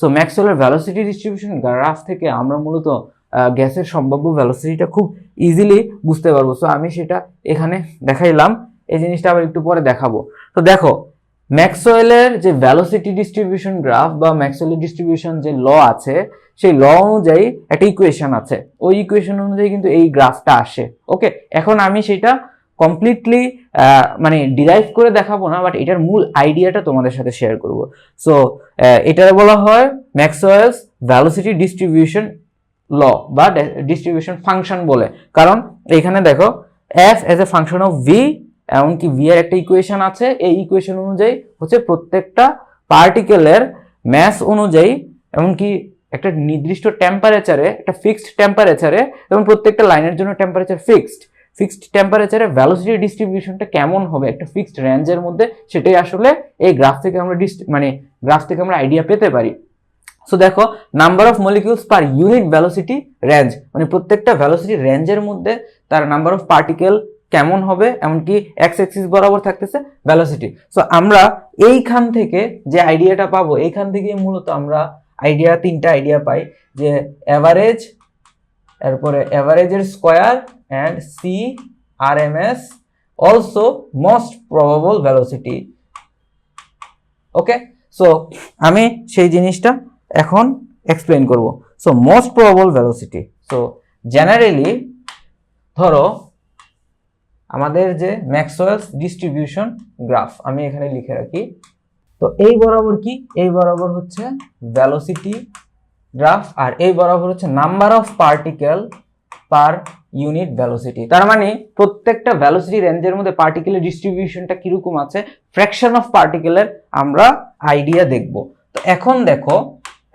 So ম্যাক্সওয়েলের velocity distribution graph থেকে আমরা মূলত গ্যাসের সম্ভাব্য ভ্যালোসিটিটা খুব ইজিলি বুঝতে পারব। সো আমি সেটা এখানে দেখাইলাম। এই জিনিসটা আবার একটু পরে দেখাবো। তো দেখো ম্যাক্সওয়েলের যে ভ্যালোসিটি ডিস্ট্রিবিউশন গ্রাফ বা ম্যাক্সওয়েলের ডিস্ট্রিবিউশন যে ল আছে, সেই ল অনুযায়ী একটা ইকুয়েশন আছে। ওই ইকুয়েশন অনুযায়ী কিন্তু এই গ্রাফটা আসে। ওকে এখন আমি সেটা কমপ্লিটলি মানে ডিরাইভ করে দেখাবো না বাট এটার মূল আইডিয়াটা তোমাদের সাথে শেয়ার করব। সো এটা বলা হয় ম্যাক্সওয়েলস ভ্যালোসিটি ডিস্ট্রিবিউশন ল বা ডিস্ট্রিবিউশন ফাংশন বলে। কারণ এখানে দেখো F as a function of V এমনকি ভি এর একটা ইকুয়েশন আছে, এই ইকুয়েশন অনুযায়ী হচ্ছে প্রত্যেকটা পার্টিকেলের ম্যাস অনুযায়ী, এমনকি একটা নির্দিষ্ট টেম্পারেচারে একটা ফিক্সড টেম্পারেচারে এবং প্রত্যেকটা লাইনের জন্য টেম্পারেচার ফিক্সড ফিক্সড টেম্পারেচারে ভ্যালোসিটি ডিস্ট্রিবিউশনটা কেমন হবে? একটা ফিক্সড রেঞ্জের মধ্যে সেটাই আসলে এই গ্রাফ থেকে আমরা মানে গ্রাফ থেকে আমরা আইডিয়া পেতে পারি। সো দেখো number of molecules per unit velocity range মানে প্রত্যেকটা ভ্যালোসিটি রেঞ্জের মধ্যে তার নাম্বার অফ পার্টিকেল কেমন হবে, এমনকি এক্স এক্সিস বরাবর থাকতেছে ভ্যালোসিটি সো আমরা এইখান থেকে যে আইডিয়াটা পাবো, এইখান থেকে মূলত আমরা আইডিয়া তিনটা আইডিয়া পাই, যে অ্যাভারেজ এরপরে অ্যাভারেজের square R M S also most probable velocity okay so আমি সেই জিনিসটা এখন এক্সপ্লেন করব। So most probable velocity so generally ধরো, আমাদের যে ম্যাক্সওয়েলস ডিস্ট্রিবিউশন গ্রাফ আমি এখানে লিখে রাখি। তো, এই বরাবর কি? এই বরাবর হচ্ছে ভ্যালোসিটি গ্রাফ আর এই বরাবর হচ্ছে number of particle per unit velocity তার মানে প্রত্যেকটা ভ্যালোসিটি রেঞ্জের মধ্যে পার্টিকেলের ডিস্ট্রিবিউশনটা কীরকম আছে ফ্র্যাকশন অফ পার্টিকেলের আমরা আইডিয়া দেখব। তো এখন দেখো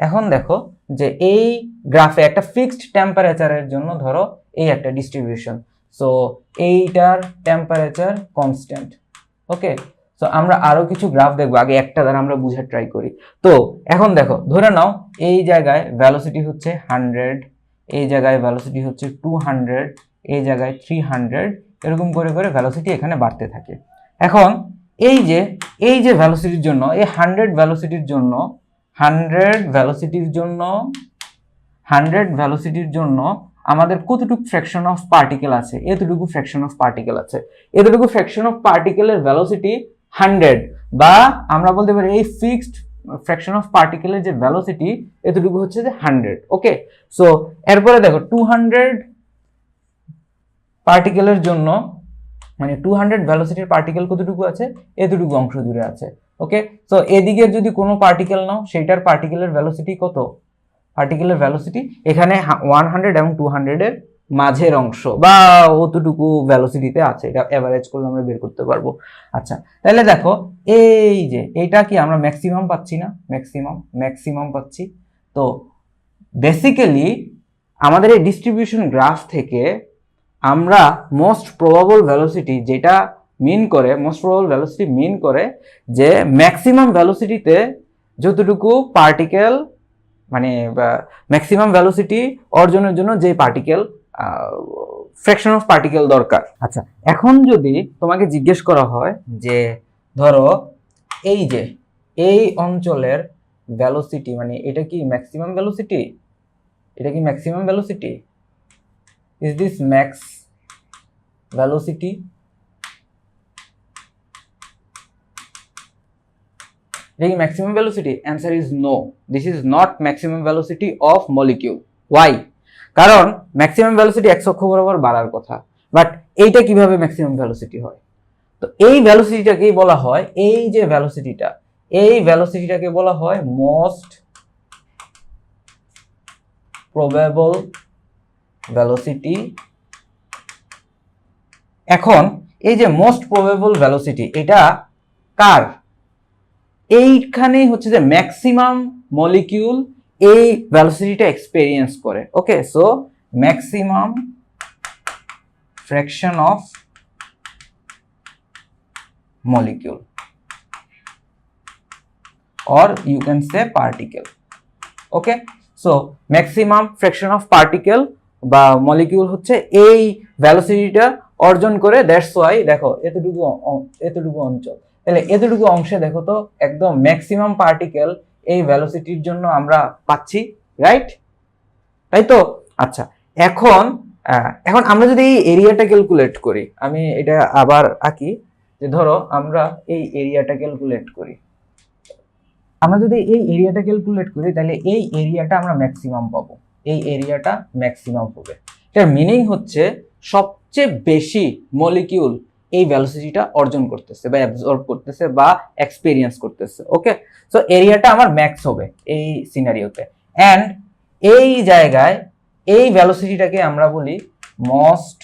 এখন দেখো যে এই গ্রাফে একটা ফিক্সড টেম্পারেচারের জন্য ধরো এই একটা ডিস্ট্রিবিউশন সো এইটার টেম্পারেচার কনস্ট্যান্ট ওকে সো আমরা আরও কিছু গ্রাফ দেখব, আগে একটা দ্বারা আমরা বুঝার ট্রাই করি। তো, এখন দেখো, ধরে নাও এই জায়গায় ভ্যালোসিটি হচ্ছে হান্ড্রেড এই জায়গায় ভ্যালোসিটি হচ্ছে টু হান্ড্রেড এই জায়গায় থ্রি হান্ড্রেড এরকম করে করে ভ্যালোসিটি এখানে বাড়তে থাকে। এখন এই যে এই যে ভ্যালোসিটির জন্য, এই হান্ড্রেড ভ্যালোসিটির জন্য হান্ড্রেড ভ্যালোসিটির জন্য হান্ড্রেড ভ্যালোসিটির জন্য আমাদের কতটুকু ফ্র্যাকশন অফ পার্টিকেল আছে? এতটুকু ফ্র্যাকশন অফ পার্টিকেল আছে। এতটুকু ফ্র্যাকশন অফ পার্টিকেলের ভ্যালোসিটি হান্ড্রেড বা আমরা বলতে পারি এই ফিক্সড ফ্র্যাকশন অফ পার্টিকেলের যে ভ্যালোসিটি এতটুকু হচ্ছে যে হান্ড্রেড ওকে সো এরপরে দেখো টু হান্ড্রেড পার্টিকেলের জন্য মানে টু হান্ড্রেড ভ্যালোসিটির পার্টিকেল কতটুকু আছে? এতটুকু অংশ জুড়ে আছে ওকে সো এদিকে যদি কোনো পার্টিকেল নাও, সেইটার পার্টিকেলের ভ্যালোসিটি কত? পার্টিকেলের ভ্যালোসিটি এখানে ওয়ান হান্ড্রেড এবং টু হান্ড্রেডের মাঝের অংশ, বা অতটুকু ভ্যালোসিটিতে আছে, এটা অ্যাভারেজ করলে আমরা বের করতে পারব। আচ্ছা তাহলে দেখো এই যে এইটা কি আমরা ম্যাক্সিমাম পাচ্ছি না? ম্যাক্সিমাম ম্যাক্সিমাম পাচ্ছি। তো বেসিক্যালি আমাদের এই ডিস্ট্রিবিউশন গ্রাফ থেকে আমরা মোস্ট প্রবাবল ভ্যালোসিটি যেটা মিন করে মোস্ট প্রবাবল ভ্যালোসিটি মিন করে যে ম্যাক্সিমাম ভ্যালোসিটিতে যতটুকু পার্টিকেল মানে ম্যাক্সিমাম ভ্যালোসিটি অর্জনের জন্য যে পার্টিকেল ফ্র্যাকশন অফ পার্টিকেল দরকার। আচ্ছা এখন যদি তোমাকে জিজ্ঞেস করা হয় যে ধরো, এই যে, এই অঞ্চলের ভ্যালোসিটি মানে এটা কি ম্যাক্সিমাম ভ্যালোসিটি এটা কি maximum velocity is this max velocity এটা কি maximum velocity answer is no this is not maximum velocity of molecule why কারণ ম্যাক্সিমাম ভ্যালোসিটি এক অক্ষ বরাবর বাড়ার কথা। বাট এইটা কীভাবে ম্যাক্সিমাম ভ্যালোসিটি হয়? তো এই ভ্যালোসিটিটাকেই বলা হয়, এই যে ভ্যালোসিটিটা এই ভ্যালোসিটিটাকে বলা হয় মোস্ট প্রবেবল ভ্যালোসিটি এখন এই যে মোস্ট প্রবেবল ভ্যালোসিটি এটা কার? এইখানেই হচ্ছে যে ম্যাক্সিমাম মলিকিউল এই ভ্যালোসিটিটা এক্সপেরিয়েন্স করে okay so maximum fraction of molecule. Or you can say particle. Okay? So, maximum fraction of particle বা মলিকিউল হচ্ছে এই ভ্যালোসিটিটা অর্জন করে দ্যাটস ওয়াই দেখো, এতটুকু এতটুকু অঞ্চল। তাহলে এতটুকু অংশে দেখো তো, একদম ম্যাক্সিমাম পার্টিকেল এই ভ্যালোসিটির জন্য আমরা পাচ্ছি রাইট তাই তো? আচ্ছা এখন এখন আমরা যদি এই এরিয়াটা ক্যালকুলেট করি, আমি এটা আবার আঁকি। যে ধরো আমরা এই এরিয়াটা ক্যালকুলেট করি। আমরা যদি এই এরিয়াটা ক্যালকুলেট করি, তাহলে এই এরিয়াটা আমরা ম্যাক্সিমাম পাবো। এই এরিয়াটা ম্যাক্সিমাম হবে। এটার মিনিং হচ্ছে সবচেয়ে বেশি মলিকিউল এই ভ্যালোসিটিটা অর্জন করতেছে বা অ্যাবজর্ব করতেছে বা এক্সপেরিয়েন্স করতেছে ওকে সো এরিয়াটা আমার ম্যাক্স হবে এই সিনারিওতে অ্যান্ড এই জায়গায় এই ভ্যালোসিটিটাকে আমরা বলি most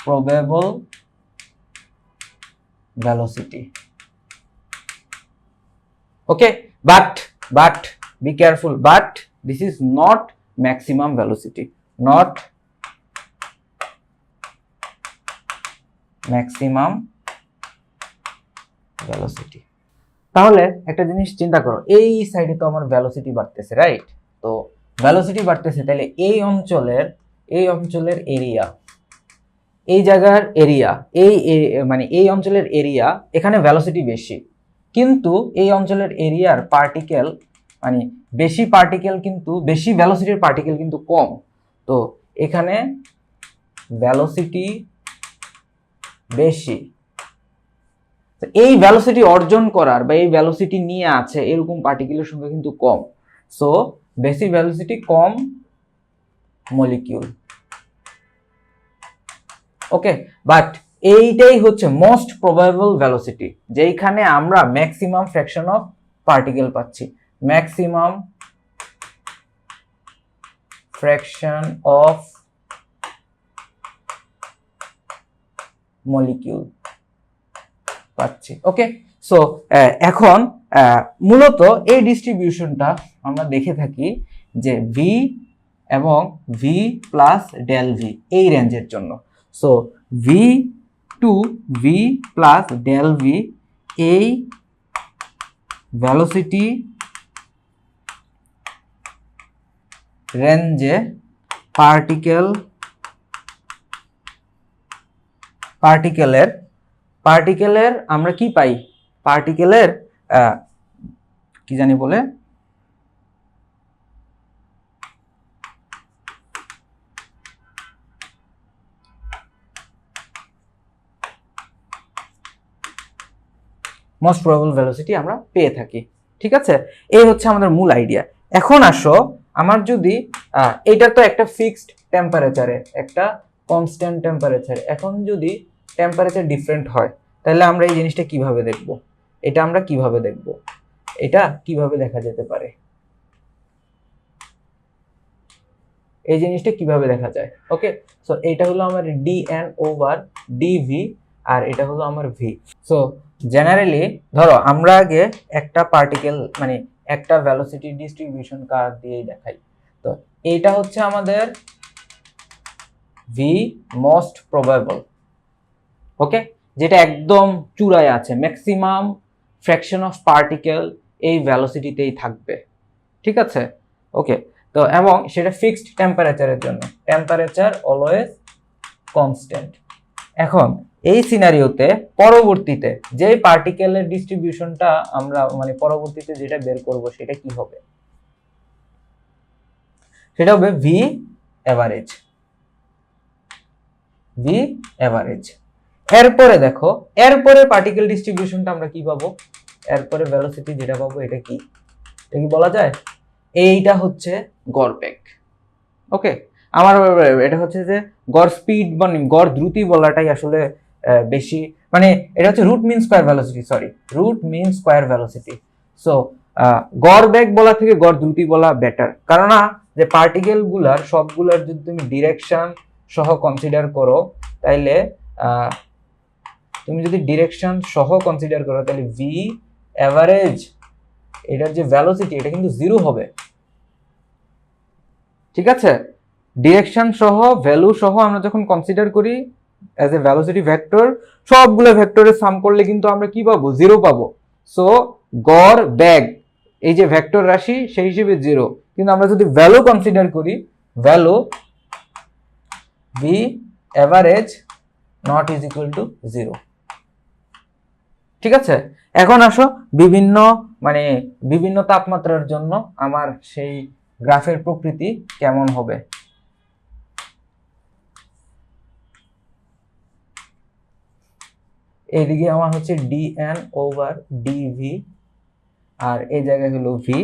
probable velocity okay but but be careful but this is not maximum velocity not maximum velocity তাহলে একটা জিনিস চিন্তা করো, এই সাইডে তো আমার ভ্যালোসিটি বাড়তেছে রাইট তো ভ্যালোসিটি বাড়তেছে, তাহলে এই অঞ্চলের এই অঞ্চলের এরিয়া এই জায়গার এরিয়া এই মানে এই অঞ্চলের এরিয়া এখানে ভ্যালোসিটি বেশি। কিন্তু এই অঞ্চলের এরিয়ার পার্টিকেল মানে বেশি পার্টিকেল কিন্তু, বেশি ভ্যালোসিটির পার্টিকেল কিন্তু কম। তো এখানে ভ্যালোসিটি বেশি। এই ভ্যালোসিটি অর্জন করার বা এই ভ্যালোসিটি নিয়ে আছে, এরকম পার্টিকেলের সংখ্যা কিন্তু কম। সো বেশি ভ্যালোসিটি কম মলিকিউল ওকে বাট এইটাই হচ্ছে মোস্ট প্রবাবল ভ্যালোসিটি যেইখানে আমরা ম্যাক্সিমাম ফ্র্যাকশন অফ পার্টিকেল পাচ্ছি। ম্যাক্সিমাম ফ্র্যাকশন অফ মলিকিউল পাচ্ছি। ওকে সো এখন মূলত এই ডিস্ট্রিবিউশনটা আমরা দেখে থাকি যে ভি এবং ভি প্লাস ডেল ভি এই রেঞ্জের জন্য। V to V plus del V এই ভ্যালোসিটি রেঞ্জে পার্টিকেল পার্টিকেলের পার্টিকেলের আমরা কি পাই? পার্টিকেলের কি জানি বলে? মোস্ট প্রবাবল ভেলোসিটি আমরা পেয়ে থাকি, ঠিক আছে? এই হচ্ছে আমাদের মূল আইডিয়া এখন আসো, আমার যদি এটা তো একটা ফিক্সড টেম্পারেচারে একটা কনস্ট্যান্ট টেম্পারেচারে এখন যদি টেম্পারেচার ডিফারেন্ট হয়, তাহলে আমরা এই জিনিসটা কীভাবে দেখব? এটা আমরা কীভাবে দেখব? এটা কীভাবে দেখা যেতে পারে? এই জিনিসটা কীভাবে দেখা যায়? ওকে সো এটা হলো আমার D N over D V আর এটা হলো আমার ভি সো জেনারেলি ধরো, আমরা আগে একটা পার্টিকেল মানে একটা ভ্যালোসিটি ডিস্ট্রিবিউশন কার্ভ দিয়েই দেখাই। তো এইটা হচ্ছে আমাদের ভি মোস্ট প্রবাবল ওকে যেটা একদম চূড়ায় আছে ম্যাক্সিমাম ফ্র্যাকশন অফ পার্টিকেল এই ভ্যালোসিটিতেই থাকবে, ঠিক আছে? ওকে তো এবং সেটা ফিক্সড টেম্পারেচারের জন্য টেম্পারেচার অলওয়েজ কনস্ট্যান্ট এখন এই সিনারিওতে পরবর্তীতে যে পার্টিকেলের ডিস্ট্রিবিউশনটা আমরা মানে পরবর্তীতে যেটা বের করব সেটা কি হবে? সেটা হবে ভি অ্যাভারেজ ভি অ্যাভারেজ এরপরে দেখো, এরপরে পার্টিকেল ডিস্ট্রিবিউশনটা আমরা কি পাবো? এরপরে ভেলোসিটি যেটা পাবো এটা কি? এটা কি বলা যায়? এইটা হচ্ছে গড় বেগ। ওকে আমার এটা হচ্ছে যে গড় স্পিড মানে গড় দ্রুতি বলাটাই আসলে বেশি মানে এটা হচ্ছে root mean square velocity sorry root mean square velocity so গড় বেগ বলা থেকে গড় দ্রুতি বলা বেটার কারণ যে পার্টিকেলগুলার, সবগুলার যদি তুমি ডিরেকশন সহ কনসিডার করো, তাইলে তুমি যদি ডিরেকশন সহ কনসিডার করো তাহলে ভি অ্যাভারেজ এটার যে ভ্যালোসিটি এটা কিন্তু জিরো হবে। ঠিক আছে? ডিরেকশন সহ ভ্যালু সহ আমরা যখন কনসিডার করি অ্যাজ এ ভ্যালোসিটি ভেক্টর সবগুলো ভেক্টরের সাম করলে কিন্তু আমরা কি পাবো? জিরো পাবো। সো গড় ব্যাগ এই যে ভেক্টর রাশি, সেই হিসেবে জিরো কিন্তু আমরা যদি ভ্যালু কনসিডার করি value V average not is equal to zero ঠিক আছে? এখন আসো বিভিন্ন মানে বিভিন্ন তাপমাত্রার জন্য আমার সেই গ্রাফের প্রকৃতি কেমন হবে। এইদিকে আমার হচ্ছে ডিএন ওভার ডিভি আর এই জায়গায় হলো ভি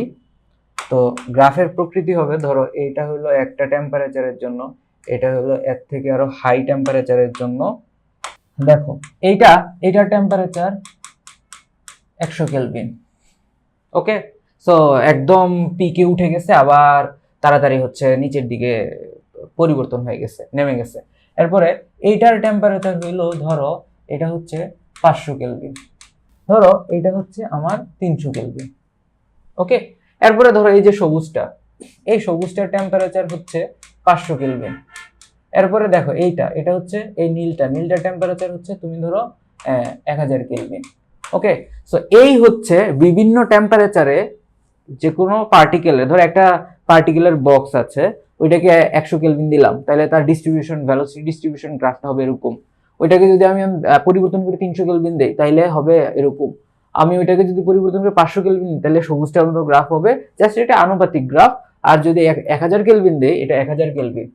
তো গ্রাফের প্রকৃতি হবে, ধরো এটা হলো একটা টেম্পারেচারের জন্য, এটা হলো এর থেকে আরও হাই টেম্পারেচারের জন্য। দেখো, এইটা, এইটার টেম্পারেচার একশো কেলভিন ওকে সো একদম পিকে উঠে গেছে, আবার তাড়াতাড়ি হচ্ছে নিচের দিকে পরিবর্তন হয়ে গেছে, নেমে গেছে। এরপরে এইটার টেম্পারেচার হইল ধরো এটা হচ্ছে পাঁচশো কেলভিন ধরো এটা হচ্ছে আমার তিনশো কেলভিন ওকে? এরপরে ধরো এই যে সবুজটা, এই সবুজটার টেম্পারেচার হচ্ছে পাঁচশো কেলভিন এরপরে দেখো এইটা, এটা হচ্ছে এই নীলটা। নীলটার টেম্পারেচার হচ্ছে তুমি ধরো এক হাজার কেলভিন ওকে? সো এই হচ্ছে বিভিন্ন টেম্পারেচারে যে কোনো পার্টিকেলের ধরো একটা পার্টিকুলার বক্স আছে, ওইটাকে একশো কেলভিন দিলাম। তাহলে তার ডিস্ট্রিবিউশন ভ্যালোসিটি ডিস্ট্রিবিউশন গ্রাফটা হবে এরকম। ওইটাকে যদি আমি পরিবর্তন করে তিনশো কেলভিন দেই তাহলে হবে এরকম। আমি ওইটাকে যদি পরিবর্তন করে পাঁচশো কেলভিন দিই তাহলে সবুজটার মতো গ্রাফ হবে। জাস্ট এটা আনুপাতিক গ্রাফ আর যদি এক হাজার কেলভিন দেই, এটা এক হাজার কেলভিন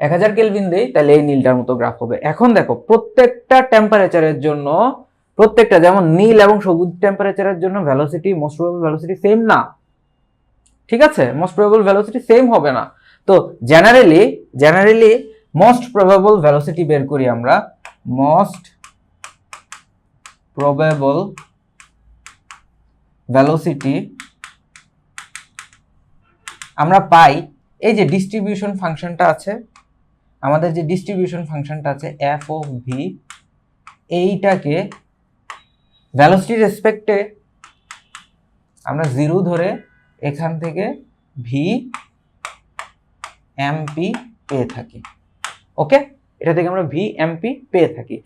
এক হাজার কেলভিন দেই তাহলে এই নীলটার মতো গ্রাফ হবে। এখন দেখো, প্রত্যেকটা টেম্পারেচারের জন্য, প্রত্যেকটা যেমন নীল এবং সবুজ টেম্পারেচারের জন্য velocity most probable velocity same না। ঠিক আছে? মোস্ট প্রবাবল ভ্যালোসিটি সেম হবে না। তো generally generally most probable velocity বের করি আমরা। মোস্ট প্রবাবল ভ্যালোসিটি আমরা পাই এই যে ডিস্ট্রিবিউশন ফাংশনটা আছে, আমাদের যে ডিস্ট্রিবিউশন ফাংশনটা আছে এফ ও ভি এইটাকে ভ্যালোসিটি রেসপেক্টে আমরা জিরো ধরে এখান থেকে ভি এমপি পেয়ে থাকি। ওকে এটা থেকে আমরা ভি এমপি পেয়ে থাকি।